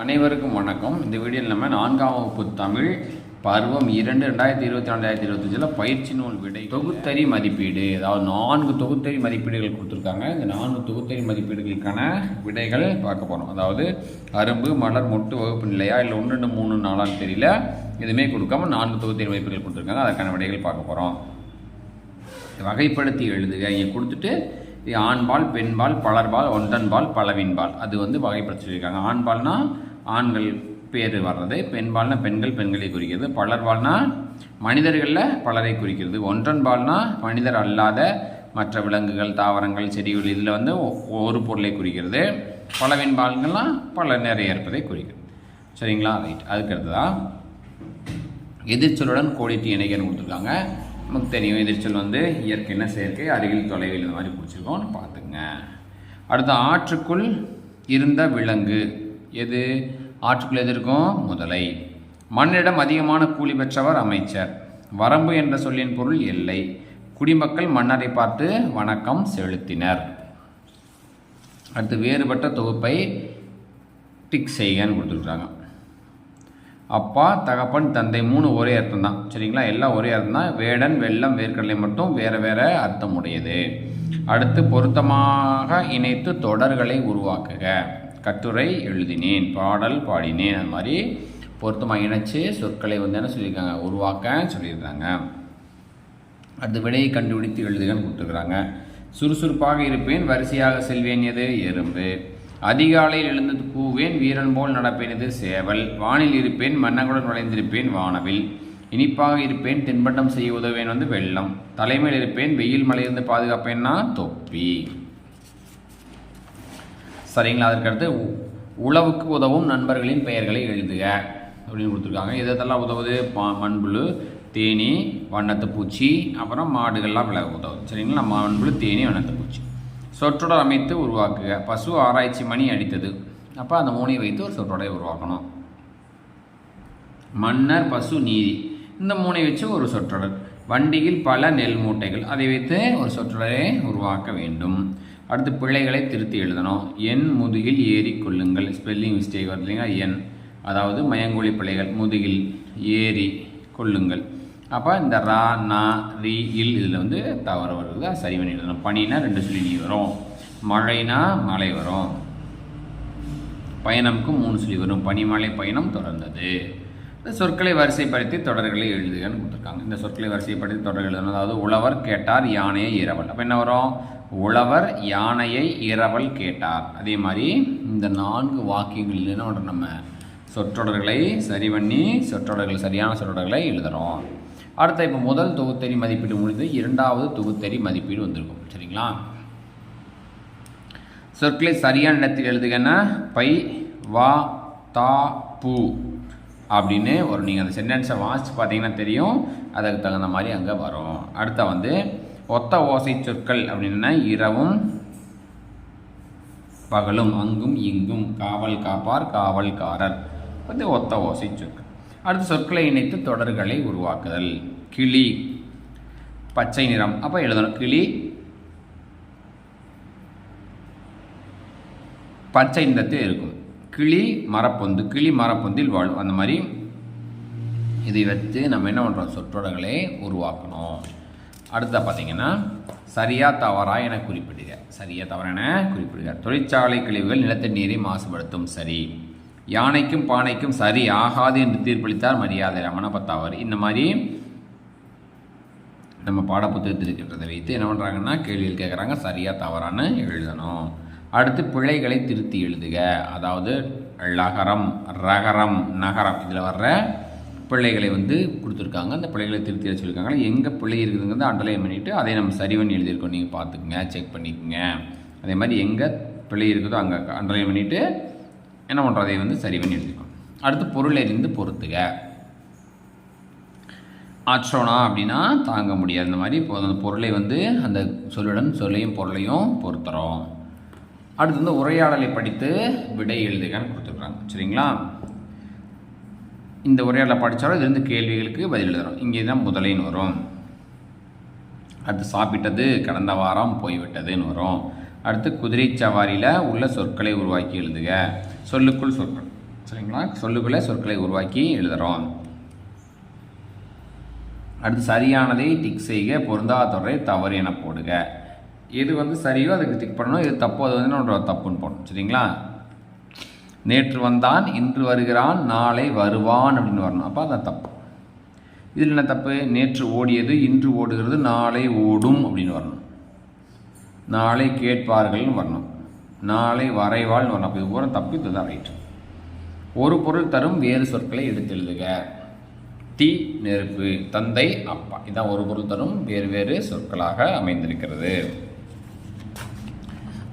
அனைவருக்கும் வணக்கம். இந்த வீடியோவில் நம்ம நான்காம் வகுப்பு தமிழ் பருவம் இரண்டு ரெண்டாயிரத்தி இருபத்தி ரெண்டாயிரத்தி இருபத்தஞ்சில் பயிற்சி நூல் விடை தொகுத்தறி மதிப்பீடு. அதாவது நான்கு தொகுத்தறி மதிப்பீடுகள் கொடுத்துருக்காங்க. இந்த நான்கு தொகுத்தறி மதிப்பீடுகளுக்கான விடைகள் பார்க்க போகிறோம் அதாவது அரும்பு மலர் மொட்டு வகுப்பு நிலையா இல்லை ஒன்று ரெண்டு மூணு நாலான்னு தெரியல. எதுவுமே கொடுக்காம நான்கு தொகுத்தறி மதிப்பீடுகள் கொடுத்துருக்காங்க. அதற்கான விடைகள் பார்க்க போகிறோம் வகைப்படுத்தி எழுதுக. இங்கே கொடுத்துட்டு ஆண்பால் பெண்பால் பலர்பால் ஒன்றன்பால் பலவின்பால். அது வந்து வகைப்படுத்தி சொல்லியிருக்காங்க ஆண்பால்னால் ஆண்கள் பேர் வர்றது பெண்பால்னா பெண்கள் பெண்களை குறிக்கிறது. பலர்பால்னா மனிதர்களில் பலரை குறிக்கிறது. ஒன்றன்பால்னா மனிதர் அல்லாத மற்ற விலங்குகள் தாவரங்கள் செடிகள் இதில் வந்து ஒரு பொருளை குறிக்கிறது. பலவின்பால்கள்லாம் பல நிறைய இருப்பதை குறிக்கிறது. சரிங்களா? ரைட் அதுக்கு தான் எதிர்ச்சொலுடன் கோடிட்டு இணைகன்னு கொடுத்துருக்காங்க. நமக்கு தெரியும் எதிர்ச்சொல் வந்து இயற்கைன்னா செயற்கை? அருகில் தொலைவில் இந்த மாதிரி பிடிச்சிருக்கோம்னு பார்த்துங்க அடுத்து ஆற்றுக்குள் இருந்த விலங்கு. எது? ஆற்றுக்குள் எதிர்க்கும் முதலை. மண்ணிடம் அதிகமான கூலி பெற்றவர் அமைச்சர். வரம்பு என்ற சொல்லின் பொருள் எல்லை. குடிமக்கள் மன்னரை பார்த்து வணக்கம் செலுத்தினர். அடுத்து வேறுபட்ட தொகுப்பை டிக் செய்கன்னு கொடுத்துருக்குறாங்க அப்பா தகப்பன் தந்தை மூணு ஒரே அர்த்தம் தான் சரிங்களா? எல்லாம் ஒரே அர்த்தம் தான் வேடன் வெள்ளம் வேர்க்கடலை மட்டும் வேறு வேறு அர்த்தம் உடையது அடுத்து பொருத்தமாக இணைத்து தொடர்களை உருவாக்குக. கட்டுரை எழுதினேன் பாடல் பாடினேன். அது மாதிரி பொருத்தமாக இணைச்சு சொற்களை வந்து என்ன சொல்லியிருக்காங்க? உருவாக்க சொல்லியிருக்காங்க அடுத்து விடையை கண்டுபிடித்து எழுதுகன்னு கொடுத்துருக்குறாங்க. சுறுசுறுப்பாக இருப்பேன் வரிசையாக செல்வேன் எது? எறும்பு. அதிகாலையில் எழுந்தது கூவேன் வீரன் போல் நடப்பேன் எது? சேவல். வானில் இருப்பேன் மன்னகுடன் நுழைந்திருப்பேன் வானவில். இனிப்பாக இருப்பேன் தின்பண்டம் செய்ய உதவேன் வந்து வெள்ளம். தலைமையில் இருப்பேன் வெயில் மழையிலிருந்து பாதுகாப்பேன்னா தொப்பி. சரிங்களா? அதற்கடுத்து உ- உழவுக்கு உதவும் நண்பர்களின் பெயர்களை எழுதுக. அப்படின்னு கொடுத்துருக்காங்க. எது இதெல்லாம் உதவுது? பா- மண்புழு தேனி வண்ணத்து பூச்சி அப்புறம் மாடுகள்லாம் விலக உதவுது சரிங்களா? மண்புழு தேனி வண்ணத்து பூச்சி. சொற்றொடர் அமைத்து உருவாக்குக. பசு ஆராய்ச்சி மணி அடித்தது. அப்போ அந்த மூணையை வைத்து ஒரு சொற்றொடரை உருவாக்கணும். மன்னர் பசு நீதி. இந்த மூனை வச்சு ஒரு சொற்றொடர். வண்டியில் பல நெல் மூட்டைகள். அதை வைத்து ஒரு சொற்றொடரை உருவாக்க வேண்டும். அடுத்து பிழைகளை திருத்தி எழுதணும். என் முதுகில் ஏறி கொள்ளுங்கள். ஸ்பெல்லிங் மிஸ்டேக் வருது இல்லைங்களா? என் அதாவது மயங்கொழி பிழைகள் முதுகில் ஏறி கொள்ளுங்கள். அப்போ இந்த ரா நா ரி இல் இதில் வந்து தவறு வருது. சரி பண்ணி எழுதணும். பனினா ரெண்டு சொல்லி நீ வரும். மழைனா மழை வரும். பயணம்க்கு மூணு சொல்லி வரும். பனிமலை பயணம் தொடர்ந்தது. இந்த சொற்களை வரிசைப்படுத்தி தொடர்களை எழுதுகன்னு கொடுத்துருக்காங்க. இந்த சொற்களை வரிசைப்படுத்தி தொடர்கள் எழுதணும். அதாவது உழவர் கேட்டார் யானையை இரவல். அப்போ என்ன வரும்? உழவர் யானையை இரவல் கேட்டார். அதே மாதிரி இந்த நான்கு வாக்கியங்கள் நம்ம சொற்றொடர்களை சரி பண்ணி சொற்றொடர்கள் சரியான சொற்றொடர்களை எழுதுகிறோம் அடுத்த இப்போ முதல் தொகுத்தறி மதிப்பீடு முடிந்து இரண்டாவது தொகுத்தறி மதிப்பீடு வந்திருக்கும். சரிங்களா? சொற்களை சரியான இடத்தில் எழுதுகன்னா பை வா தா பூ அப்படின்னு ஒரு நீங்கள் அந்த சென்டென்ஸை வாசித்து பார்த்தீங்கன்னா தெரியும். அதுக்கு தகுந்த மாதிரி அங்கே வரும். அடுத்த வந்து ஒத்த ஓசை சொற்கள் அப்படின்னா இரவும் பகலும் அங்கும் இங்கும் காவல் காப்பார் காவல்காரர். வந்து ஒத்த ஓசை சொற்கள். அடுத்து சொற்களை இணைத்து தொடர்களை உருவாக்குதல். கிளி பச்சை நிறம். அப்போ எழுதணும். கிளி பச்சை நிறத்தில் இருக்கும். கிளி மரப்பொந்து கிளி மரப்பொந்தில் வாழும். அந்த மாதிரி இதை வச்சு நம்ம என்ன பண்ணுறோம் சொற்றொடர்களை உருவாக்கணும். அடுத்த பார்த்தீங்கன்னா சரியா தவறா என குறிப்பிடுக. சரியா தவறா என குறிப்பிடுக. தொழிற்சாலை கழிவுகள் நிலத்தடி நீரை மாசுபடுத்தும் சரி. யானைக்கும் பானைக்கும் சரி ஆகாது என்று தீர்ப்பளித்தார் மரியாதை ரமணப்ப தவறு இந்த மாதிரி நம்ம பாடப்புத்தகத்தில் இருக்கின்றதை வைத்து என்ன பண்ணுறாங்கன்னா கேள்விகள் கேட்குறாங்க சரியாக தவறான்னு எழுதணும். அடுத்து பிழைகளை திருத்தி எழுதுக. அதாவது லகரம் ரகரம் நகரம் இதில் வர்ற பிள்ளைகளை வந்து கொடுத்துருக்காங்க. அந்த பிள்ளைகளை திருத்தி வச்சுருக்காங்க எங்கே பிள்ளை இருக்குதுங்கிறத அண்டர்லைன் பண்ணிவிட்டு அதை நம்ம சரி பண்ணி எழுதியிருக்கோம். நீங்கள் பார்த்துக்குங்க செக் பண்ணிக்கோங்க. அதே மாதிரி எங்கே பிள்ளை இருக்குதோ அங்கே அண்டர்லைன் பண்ணிவிட்டு என்ன பண்ணுறோம் அதை வந்து சரி பண்ணி எழுதிருக்கோம் அடுத்து பொருள் எறிந்து பொறுத்துக. ஆற்றோனா அப்படின்னா தாங்க முடியாது. இந்த மாதிரி இப்போ அந்த பொருளை வந்து அந்த சொல்லுடன் சொல்லையும் பொருளையும் பொறுத்துறோம். அடுத்து வந்து உரையாடலை படித்து விடை எழுதுகன்னு கொடுத்துருக்குறாங்க சரிங்களா? இந்த உரையாடலை படித்தாலும் இதுலேருந்து கேள்விகளுக்கு பதில் எழுதுறோம். இங்கே தான் முதலைன்னு வரும். அடுத்து சாப்பிட்டது கடந்த வாரம் போய்விட்டதுன்னு வரும். அடுத்து குதிரை சவாரியில் உள்ள சொற்களை உருவாக்கி எழுதுக. சொல்லுக்குள் சொற்கள். சரிங்களா? சொல்லுக்குள்ளே சொற்களை உருவாக்கி எழுதுகிறோம் அடுத்து சரியானதை டிக் செய்க பொருந்தாத தொடரை தவறு என போடுக. எது வந்து சரியோ அதுக்கு டிக் பண்ணணும். எது தப்போ அது வந்து நம்மளோட தப்புன்னு போடணும். சரிங்களா? நேற்று வந்தான் இன்று வருகிறான் நாளை வருவான் அப்படின்னு வரணும். அப்போ அதான் தப்பு. இதில் என்ன தப்பு? நேற்று ஓடியது இன்று ஓடுகிறது நாளை ஓடும் அப்படின்னு வரணும். நாளை கேட்பார்கள்னு வரணும். நாளை வரைவாள்னு வரணும். அப்போ இது பூரா தப்பு இதுதான் ரைட் ஒரு பொருள் தரும் வேறு சொற்களை எடுத்து எழுதுக. தீ நெருப்பு தந்தை அப்பா. இதான் ஒரு பொருள் தரும் வேறு வேறு சொற்களாக அமைந்திருக்கிறது.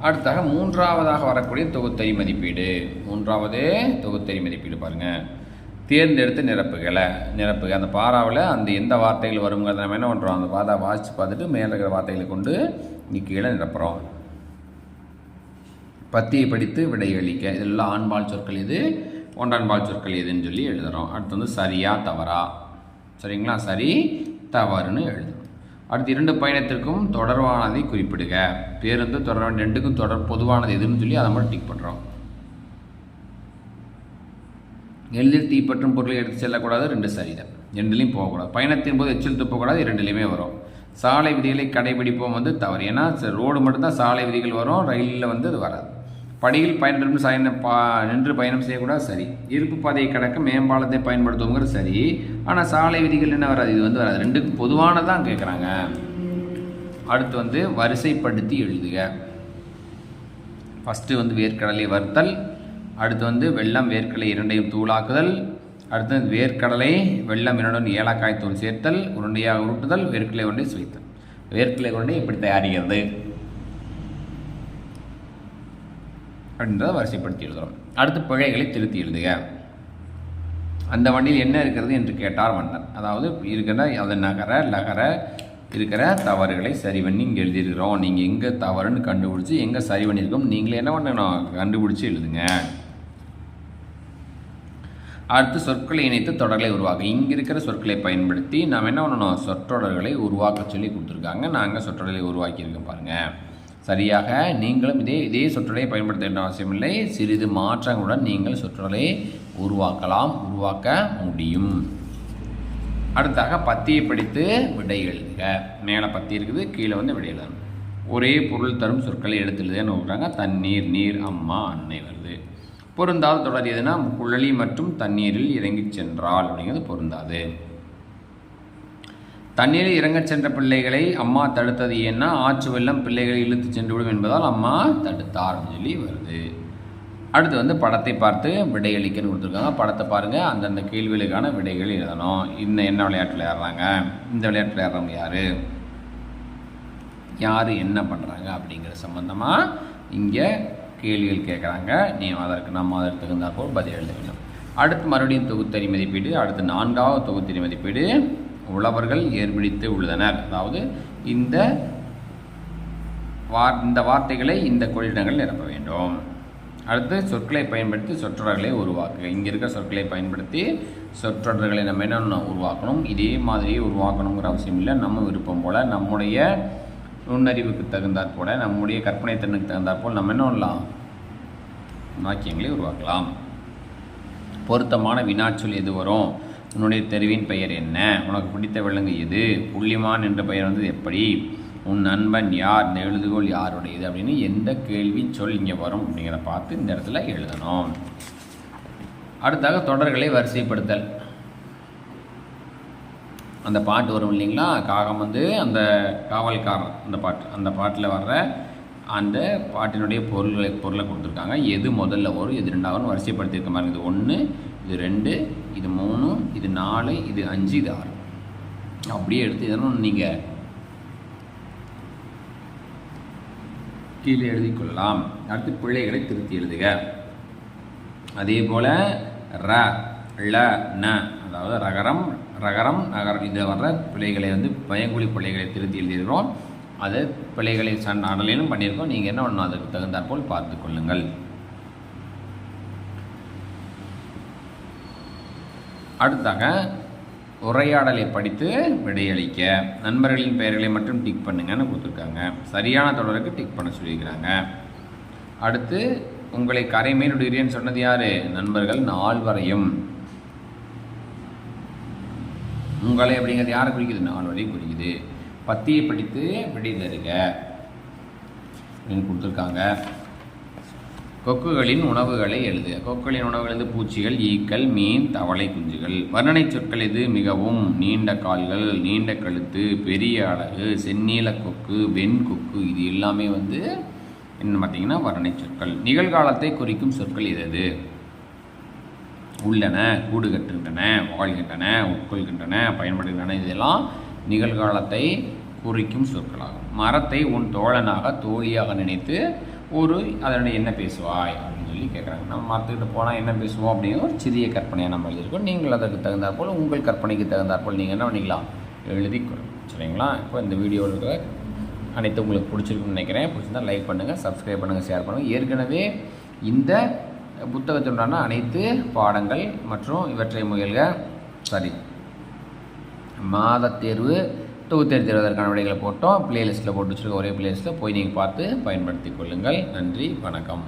அடுத்தாக மூன்றாவதாக வரக்கூடிய தொகுத்தறி மதிப்பீடு. மூன்றாவது தொகுத்தறி மதிப்பீடு பாருங்கள் தேர்ந்தெடுத்து நிரப்புகளை. நிரப்புக அந்த பாறாவில் அந்த எந்த வார்த்தைகள் வருங்கிறத நம்ம என்ன பண்ணுறோம் அந்த பாதை வாசித்து பார்த்துட்டு மேலே இருக்கிற வார்த்தைகளை கொண்டு நீ கீழே நிரப்புகிறோம் பத்தியை படித்து விடையளிக்க இதெல்லாம் ஆண்பால் சொற்கள் எது? ஒன்றான்பால் சொற்கள் எதுன்னு சொல்லி எழுதுகிறோம் அடுத்து வந்து சரியா தவறா. சரிங்களா? சரி தவறுன்னு எழுதுகிறோம் அடுத்து இரண்டு பயணத்திற்கும் தொடர்பானதை குறிப்பிடுக. பேருந்து தொடர் ரெண்டுக்கும் தொடர் பொதுவானது எதுன்னு சொல்லி அதை மட்டும் டிக் பண்ணுறோம் எளிதில் தீப்பற்றும் பொருளை எடுத்து செல்லக்கூடாது ரெண்டு சரிதான். ரெண்டுலேயும் போகக்கூடாது. பயணத்தின் போது எச்சரித்து போகக்கூடாது ரெண்டுலேயுமே வரும். சாலை விதிகளை கடைபிடிப்போம் வந்து தவறு. ஏன்னா ரோடு மட்டும்தான் சாலை விதிகள் வரும் ரயிலில் வந்து அது வராது. படியில் பயன்படும் சாயன பா நின்று பயணம் செய்யக்கூடாது சரி. இருப்பு பாதையை கடக்க மேம்பாலத்தை பயன்படுத்துவோங்கிறது சரி. ஆனால் சாலை விதிகள் என்ன வராது? இது வந்து வராது. ரெண்டுக்கும் பொதுவானதான் கேட்குறாங்க அடுத்து வந்து வரிசைப்படுத்தி எழுதுக. ஃபஸ்ட்டு வந்து வேர்க்கடலை வறுத்தல். அடுத்து வந்து வெள்ளம் வேர்க்கடலை இரண்டையும் தூளாக்குதல். அடுத்து வேர்க்கடலை வெள்ளம் இரண்டும் ஏலக்காய் தூள் சேர்த்தல். உருண்டையாக உருட்டுதல் வேர்க்கடலை உருண்டை சுவைத்தல். வேர்க்கடலை உருண்டை இப்படி தயாரிக்கிறது. அப்படின்றத வரிசைப்படுத்தி எழுதுகிறோம் அடுத்து பிழைகளை திருத்தி எழுதுக. அந்த வண்டியில் என்ன இருக்கிறது என்று கேட்டார் மன்னர். அதாவது இருக்கிற அது நகர லகர இருக்கிற தவறுகளை சரி பண்ணி இங்கே எழுதியிருக்கிறோம். நீங்கள் எங்கே தவறுன்னு கண்டுபிடிச்சி எங்கே சரி பண்ணியிருக்கோம் நீங்களே என்ன பண்ணணும்? கண்டுபிடிச்சி எழுதுங்க. அடுத்து சொற்களை இணைத்து தொடர்களை உருவாக்க. இங்கே இருக்கிற சொற்களை பயன்படுத்தி நாம் என்ன பண்ணணும்? சொற்றொடர்களை உருவாக்க சொல்லி கொடுத்துருக்காங்க. நாங்கள் சொற்றொடர்களை உருவாக்கியிருக்கோம் பாருங்கள் சரியாக நீங்களும் இதே இதே சொற்றொடரை பயன்படுத்த வேண்டிய அவசியமில்லை. சிறிது மாற்றங்களுடன் நீங்கள் சொற்றொடரை உருவாக்கலாம் உருவாக்க முடியும். அடுத்தாக பத்தியை படித்து விடை எழுதுக. மேலே பத்தி இருக்குது கீழே வந்து விடை எழுதணும் ஒரே பொருள் தரும் சொற்களை எடுத்து எழுதுன்னு சொல்கிறாங்க தண்ணீர் நீர் அம்மா அன்னை வருது. பொருந்தாத தொடர் எதுனா? குழலி மற்றும் தண்ணீரில் இறங்கிச் சென்றால் அப்படிங்கிறது பொருந்தாது. தண்ணீரில் இறங்கச் சென்ற பிள்ளைகளை அம்மா தடுத்தது ஏன்னா ஆற்று வெள்ளம் பிள்ளைகளை இழுத்து சென்று விடும் என்பதால் அம்மா தடுத்தார் அப்படின்னு சொல்லி வருது. அடுத்து வந்து படத்தை பார்த்து விடையளிக்கன்னு கொடுத்துருக்காங்க. படத்தை பாருங்கள் அந்தந்த கேள்விகளுக்கான விடைகள் எழுதணும். இன்னும் என்ன விளையாட்டு விளையாடுறாங்க இந்த விளையாட்டு விளையாடுறவங்க யார்? யார் என்ன பண்ணுறாங்க அப்படிங்கிற சம்மந்தமாக இங்கே கேள்விகள் கேட்குறாங்க நீ அதற்கு நம்ம அதற்கு தகுந்தாற் பதில் எழுத வேண்டும். அடுத்து மறுபடியும் தொகுத்தறி மதிப்பீடு. அடுத்து நான்காவது தொகுத்தறி மதிப்பீடு. உழவர்கள் ஏற்பிடித்து உள்ளனர். அதாவது இந்த வார் இந்த வார்த்தைகளை இந்த கொள்ளிடங்கள் நிரப்ப வேண்டும். அடுத்து சொற்களை பயன்படுத்தி சொற்றொடர்களை உருவாக்குக. இங்கே இருக்கிற சொற்களை பயன்படுத்தி சொற்றொடர்களை நம்ம என்ன உருவாக்கணும்? இதே மாதிரியே உருவாக்கணுங்கிற அவசியம் இல்லை. நம்ம விருப்பம் போல் நம்முடைய நுண்ணறிவுக்கு தகுந்தாற் போல நம்முடைய கற்பனை திறனுக்கு தகுந்தாற் போல் நம்ம என்ன பண்ணலாம் வாக்கியங்களை உருவாக்கலாம். பொருத்தமான வினாச்சொல் எது வரும்? உன்னுடைய தெருவின் பெயர் என்ன? உனக்கு பிடித்த விலங்கு எது? புள்ளிமான் என்ற பெயர் வந்து எப்படி? உன் நண்பன் யார்? இந்த எழுதுகோள் யாருடையது? அப்படின்னு எந்த கேள்வி சொல் இங்கே வரும் அப்படிங்கிறத பார்த்து இந்த இடத்துல எழுதணும். அடுத்தாக தொடர்களை வரிசைப்படுத்தல். அந்த பாட்டு வரும் இல்லைங்களா? காகம் வந்து அந்த காவல்காரன் அந்த பாட்டு அந்த பாட்டில் வர்ற அந்த பாட்டினுடைய பொருள்களை பொருளை கொடுத்துருக்காங்க. எது முதல்ல வரும்? எது ரெண்டாவது வரிசைப்படுத்தியிருக்க மாதிரி இது ஒன்று இது ரெண்டு இது மூணு இது நாலு இது அஞ்சு இது ஆறு. அப்படியே எடுத்து இதெல்லாம் நீங்கள் கீழே எழுதி கொள்ளலாம் அடுத்து பிள்ளைகளை திருத்தி எழுதுக. அதே போல் ர ல ந அதாவது ரகரம் ரகரம் நகரம் இதில் வர்ற பிள்ளைகளை வந்து பயங்குழி பிள்ளைகளை திருத்தி எழுதியிருக்கிறோம். அது பிள்ளைகளை சன் அடலையிலும் பண்ணியிருக்கோம். நீங்கள் என்ன பண்ணணும்? அதுக்கு தகுந்தாற்போல் பார்த்து கொள்ளுங்கள் அடுத்தாங்க உரையாடலை படித்து விடையளிக்க. நண்பர்களின் பெயர்களை மட்டும் டிக் பண்ணுங்கன்னு கொடுத்துருக்காங்க. சரியான தொடருக்கு டிக் பண்ண சொல்லியிருக்கிறாங்க. அடுத்து உங்களை கரை மேலிடுகிறேன்னு சொன்னது யாரு? நண்பர்கள் நால்வரையும். உங்களை அப்படிங்கிறது யாரை குறிக்குது? நால்வரையும் குறிக்குது. பத்தியை படித்து விடை தருக அப்படின்னு கொடுத்துருக்காங்க. கொக்குகளின் உணவுகளை எழுது. கொக்குகளின் உணவுகள் எழுது பூச்சிகள் ஈக்கள் மீன் தவளை குஞ்சுகள். வர்ணனை சொற்கள் இது மிகவும் நீண்ட கால்கள் நீண்ட கழுத்து பெரிய அழகு செந்நீல கொக்கு வெண் கொக்கு இது எல்லாமே வந்து என்ன பார்த்தீங்கன்னா வர்ணனை சொற்கள். நிகழ்காலத்தை குறிக்கும் சொற்கள் இதது உள்ளன கூடு கட்டுகின்றன வாழ்கின்றன உட்கொள்கின்றன பயன்படுகின்றன இதெல்லாம் நிகழ்காலத்தை குறிக்கும் சொற்களாகும். மரத்தை உன் தோழனாக தோழியாக நினைத்து ஒரு அதனுடைய என்ன பேசுவாய் அப்படின்னு சொல்லி கேட்குறாங்க நம்ம மரத்துக்கிட்ட போனால் என்ன பேசுவோம் அப்படிங்கிற ஒரு சிறிய கற்பனையாக நம்ம எழுதியிருக்கோம். நீங்கள் அதற்கு தகுந்தாற்போல் உங்கள் கற்பனைக்கு தகுந்தாற்போல் நீங்கள் என்ன பண்ணிக்கலாம்? எழுதி சரிங்களா? இப்போ இந்த வீடியோவில் இருக்கிற அனைத்து உங்களுக்கு பிடிச்சிருக்குன்னு நினைக்கிறேன். பிடிச்சிருந்தா லைக் பண்ணுங்கள் சப்ஸ்கிரைப் பண்ணுங்கள் ஷேர் பண்ணுங்கள் ஏற்கனவே இந்த புத்தகத்துடான அனைத்து பாடங்கள் மற்றும் இவற்றை முயல்க. சரி மாதத் தேர்வு தொகுத்தேர்வு தேர்வதற்கான விடைகளை போட்டோம். பிளேலிஸ்ட்டில் போட்டு வச்சுருக்க ஒரே பிளேலிஸ்ட்டில் போய் நீங்கள் பார்த்து பயன்படுத்தி கொள்ளுங்கள். நன்றி வணக்கம்.